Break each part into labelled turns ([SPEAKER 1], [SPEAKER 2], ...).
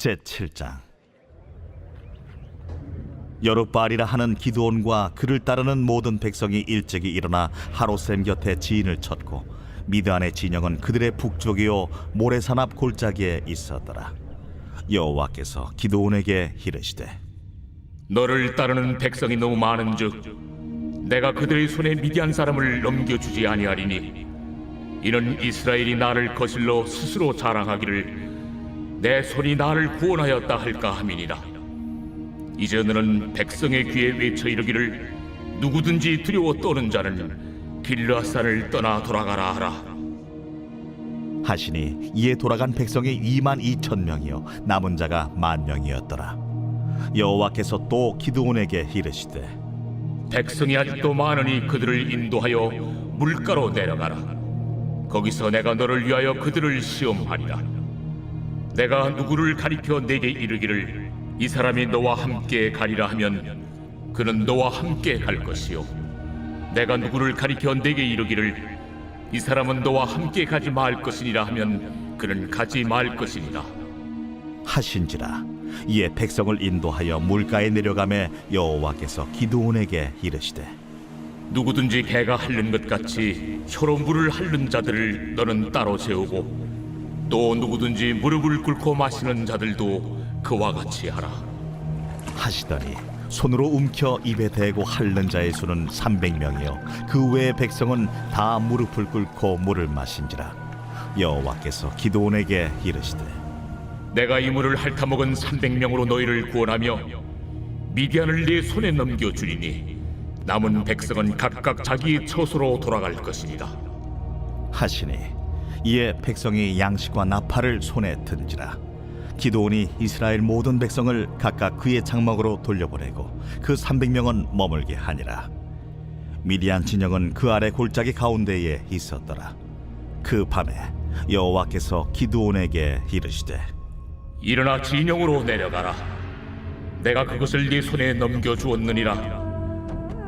[SPEAKER 1] 제 7장. 여룻바알이라 하는 기드온과 그를 따르는 모든 백성이 일찍이 일어나 하로셈 곁에 지인을 쳤고 미드안의 진영은 그들의 북쪽이요 모래산 앞 골짜기에 있었더라. 여호와께서 기드온에게 이르시되
[SPEAKER 2] 너를 따르는 백성이 너무 많은즉 내가 그들의 손에 미디안 사람을 넘겨주지 아니하리니 이는 이스라엘이 나를 거슬러 스스로 자랑하기를 내 손이 나를 구원하였다 할까 함이니라 이제 너는 백성의 귀에 외쳐 이르기를 누구든지 두려워 떠는 자는 길르앗산을 떠나 돌아가라 하라
[SPEAKER 1] 하시니 이에 돌아간 백성이 2만 2천 명이요 남은 자가 만 명이었더라 여호와께서 또 기드온에게 이르시되
[SPEAKER 2] 백성이 아직도 많으니 그들을 인도하여 물가로 내려가라. 거기서 내가 너를 위하여 그들을 시험하리라. 내가 누구를 가리켜 내게 이르기를 이 사람이 너와 함께 가리라 하면 그는 너와 함께 갈 것이요. 내가 누구를 가리켜 내게 이르기를 이 사람은 너와 함께 가지 말 것이니라 하면 그는 가지 말 것이니라.
[SPEAKER 1] 하신지라 이에 백성을 인도하여 물가에 내려가매 여호와께서 기드온에게 이르시되
[SPEAKER 2] 누구든지 개가 핥는 것 같이 혀로 물을 핥는 자들을 너는 따로 세우고 또 누구든지 무릎을 꿇고 마시는 자들도 그와 같이 하라.
[SPEAKER 1] 하시더니 손으로 움켜 입에 대고 핥는 자의 수는 300명이요 그 외의 백성은 다 무릎을 꿇고 물을 마신지라 여호와께서 기드온에게 이르시되
[SPEAKER 2] 내가 이 물을 핥아먹은 300명으로 너희를 구원하며 미디안을 네 손에 넘겨 주리니 남은 백성은 각각 자기 처소로 돌아갈 것이니라.
[SPEAKER 1] 하시니 이에 백성이 양식과 나팔을 손에 든지라 기도온이 이스라엘 모든 백성을 각각 그의 장막으로 돌려보내고 그 300명은 머물게 하니라 미디안 진영은 그 아래 골짜기 가운데에 있었더라 그 밤에 여호와께서 기드온에게 이르시되
[SPEAKER 2] 일어나 진영으로 내려가라. 내가 그것을 네 손에 넘겨 주었느니라.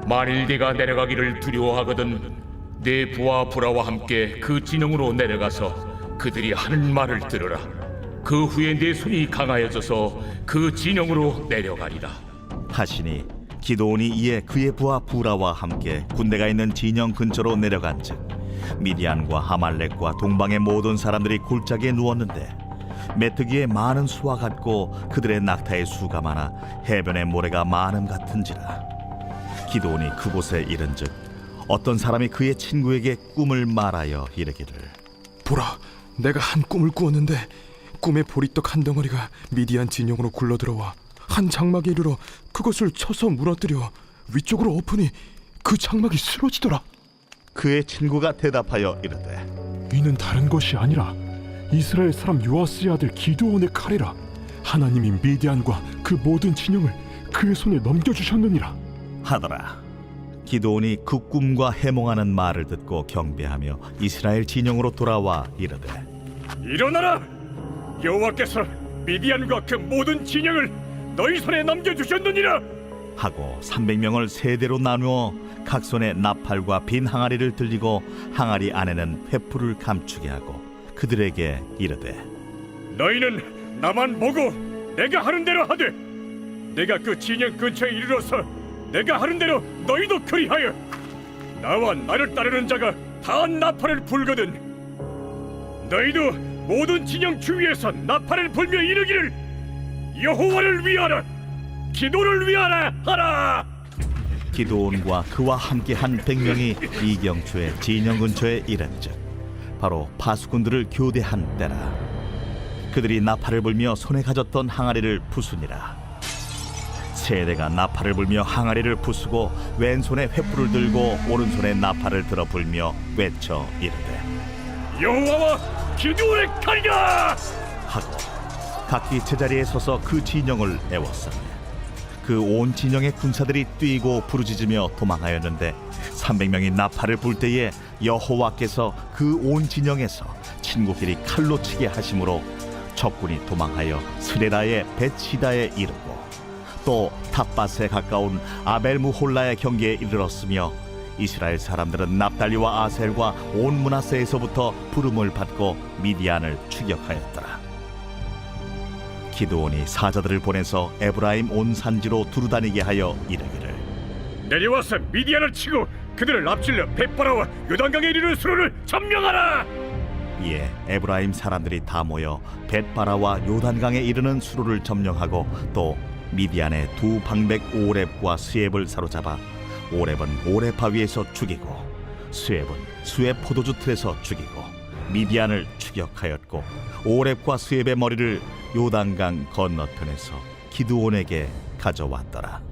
[SPEAKER 2] 만일 네가 내려가기를 두려워하거든 네 부하 부라와 함께 그 진영으로 내려가서 그들이 하는 말을 들으라. 그 후에 네 손이 강하여져서 그 진영으로 내려가리라.
[SPEAKER 1] 하시니 기도온이 이에 그의 부하 부라와 함께 군대가 있는 진영 근처로 내려간즉 미디안과 하말렉과 동방의 모든 사람들이 골짜기에 누웠는데 메뚜기의 많은 수와 같고 그들의 낙타의 수가 많아 해변의 모래가 많음 같은지라 기도온이 그곳에 이른즉 어떤 사람이 그의 친구에게 꿈을 말하여 이르기를
[SPEAKER 3] 보라, 내가 한 꿈을 꾸었는데 꿈의 보리떡 한 덩어리가 미디안 진영으로 굴러 들어와 한 장막에 이르러 그것을 쳐서 무너뜨려 위쪽으로 엎으니 그 장막이 쓰러지더라.
[SPEAKER 1] 그의 친구가 대답하여 이르되
[SPEAKER 4] 이는 다른 것이 아니라 이스라엘 사람 요아스의 아들 기드온의 칼이라 하나님이 미디안과 그 모든 진영을 그의 손에 넘겨주셨느니라
[SPEAKER 1] 하더라. 기도온이 그 꿈과 해몽하는 말을 듣고 경배하며 이스라엘 진영으로 돌아와 이르되
[SPEAKER 5] 일어나라! 여호와께서 미디안과 그 모든 진영을 너희 손에 넘겨주셨느니라!
[SPEAKER 1] 하고 300명을 세대로 나누어 각 손에 나팔과 빈 항아리를 들리고 항아리 안에는 횃불을 감추게 하고 그들에게 이르되
[SPEAKER 5] 너희는 나만 보고 내가 하는 대로 하되 내가 그 진영 근처에 이르러서 내가 하는 대로 너희도 그리하여 나와 나를 따르는 자가 다 나팔을 불거든. 너희도 모든 진영 주위에서 나팔을 불며 이르기를 여호와를 위하라 기도를 위하라 하라.
[SPEAKER 1] 기도온과 그와 함께한 백명이 이경초의 진영 근처에 이른즉 바로 파수꾼들을 교대한 때라. 그들이 나팔을 불며 손에 가졌던 항아리를 부수니라 세대가 나팔을 불며 항아리를 부수고 왼손에 횃불을 들고 오른손에 나팔을 들어 불며 외쳐 이르되
[SPEAKER 5] 여호와와 기도를 가리라!
[SPEAKER 1] 하고 각기 제자리에 서서 그 진영을 애웠으며 그온 진영의 군사들이 뛰고 부르짖으며 도망하였는데 300명이 나팔을 불 때에 여호와께서 그 온 진영에서 친구끼리 칼로 치게 하심으로 적군이 도망하여 스레라의 베치다에 이르고 또 탑바스에 가까운 아벨무홀라의 경계에 이르렀으며 이스라엘 사람들은 납달리와 아셀과 온 문하세에서부터 부름을 받고 미디안을 추격하였더라. 기드온이 사자들을 보내서 에브라임 온 산지로 두루다니게 하여 이르기를
[SPEAKER 5] 내려와서 미디안을 치고 그들을 앞질러 벳바라와 요단강에 이르는 수로를 점령하라.
[SPEAKER 1] 이에 에브라임 사람들이 다 모여 벳바라와 요단강에 이르는 수로를 점령하고 또 미디안의 두 방백 오렙과 스엡을 사로잡아 오렙은 오렙 바위에서 죽이고 스엡은 스엡 포도주 틀에서 죽이고 미디안을 추격하였고 오렙과 스엡의 머리를 요단강 건너편에서 기드온에게 가져왔더라.